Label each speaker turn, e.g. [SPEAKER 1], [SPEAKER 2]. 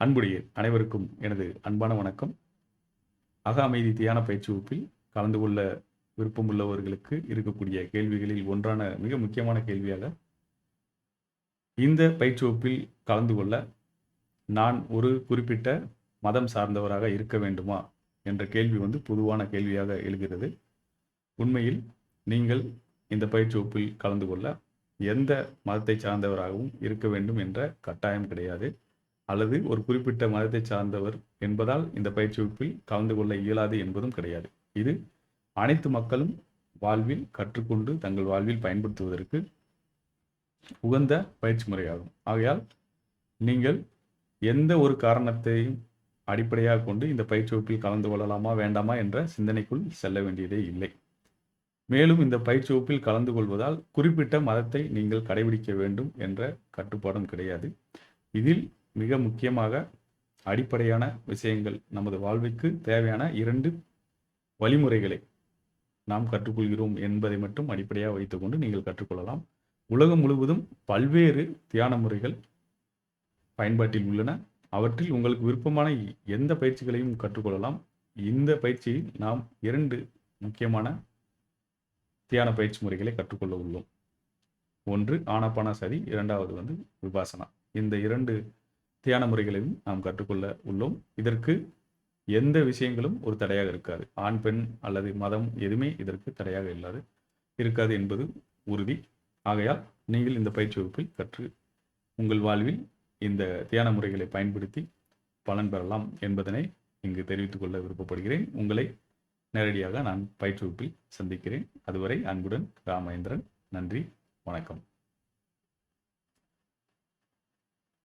[SPEAKER 1] அன்புடைய அனைவருக்கும் எனது அன்பான வணக்கம். அக அமைதி தியான பயிற்சி வகுப்பில் கலந்து கொள்ள விருப்பமுள்ளவர்களுக்கு இருக்கக்கூடிய கேள்விகளில் ஒன்றான மிக முக்கியமான கேள்வியாக இந்த பயிற்சி வகுப்பில் கலந்து கொள்ள நான் ஒரு குறிப்பிட்ட மதம் சார்ந்தவராக இருக்க வேண்டுமா என்ற கேள்வி வந்து பொதுவான கேள்வியாக எழுகிறது. உண்மையில் நீங்கள் இந்த பயிற்சி வகுப்பில் கலந்து கொள்ள எந்த மதத்தை சார்ந்தவராகவும் இருக்க வேண்டும் என்ற கட்டாயம் கிடையாது. அல்லது ஒரு குறிப்பிட்ட மதத்தை சார்ந்தவர் என்பதால் இந்த பயிற்சி வகுப்பில் கலந்து கொள்ள இயலாது என்பதும் கிடையாது. இது அனைத்து மக்களும் வாழ்வில் கற்றுக்கொண்டு தங்கள் வாழ்வில் பயன்படுத்துவதற்கு உகந்த பயிற்சி முறையாகும். ஆகையால் நீங்கள் எந்த ஒரு காரணத்தையும் அடிப்படையாக கொண்டு இந்த பயிற்சி வகுப்பில் கலந்து கொள்ளலாமா வேண்டாமா என்ற சிந்தனைக்குள் செல்ல வேண்டியதே இல்லை. மேலும் இந்த பயிற்சி வகுப்பில் கலந்து கொள்வதால் குறிப்பிட்ட மதத்தை நீங்கள் கடைபிடிக்க வேண்டும் என்ற கட்டுப்பாடும் கிடையாது. இதில் மிக முக்கியமாக அடிப்படையான விஷயங்கள் நமது வாழ்விற்கு தேவையான இரண்டு வழிமுறைகளை நாம் கற்றுக்கொள்கிறோம் என்பதை மட்டும் அடிப்படையாக வைத்துக்கொண்டு நீங்கள் கற்றுக்கொள்ளலாம். உலகம் முழுவதும் பல்வேறு தியான முறைகள் பயன்பாட்டில் உள்ளன. அவற்றில் உங்களுக்கு விருப்பமான எந்த பயிற்சிகளையும் கற்றுக்கொள்ளலாம். இந்த பயிற்சியில் நாம் இரண்டு முக்கியமான தியான பயிற்சி முறைகளை கற்றுக்கொள்ள உள்ளோம். ஒன்று ஆனாபான சதி இரண்டாவது வந்து விபாசனா இந்த இரண்டு தியான முறைகளையும் நாம் கற்றுக்கொள்ள உள்ளோம். இதற்கு எந்த விஷயங்களும் ஒரு தடையாக இருக்காது. ஆண் பெண் அல்லது மதம் எதுவுமே இதற்கு தடையாக இல்லாது இருக்காது என்பது உறுதி. ஆகையால் நீங்கள் இந்த பயிற்சி வகுப்பில் கற்று உங்கள் வாழ்வில் இந்த தியான முறைகளை பயன்படுத்தி பலன் பெறலாம் என்பதனை இங்கு தெரிவித்துக் கொள்ள விருப்பப்படுகிறேன். உங்களை நேரடியாக நான் பயிற்சி வகுப்பில் சந்திக்கிறேன். அதுவரை அன்புடன் ராமேந்திரன். நன்றி. வணக்கம்.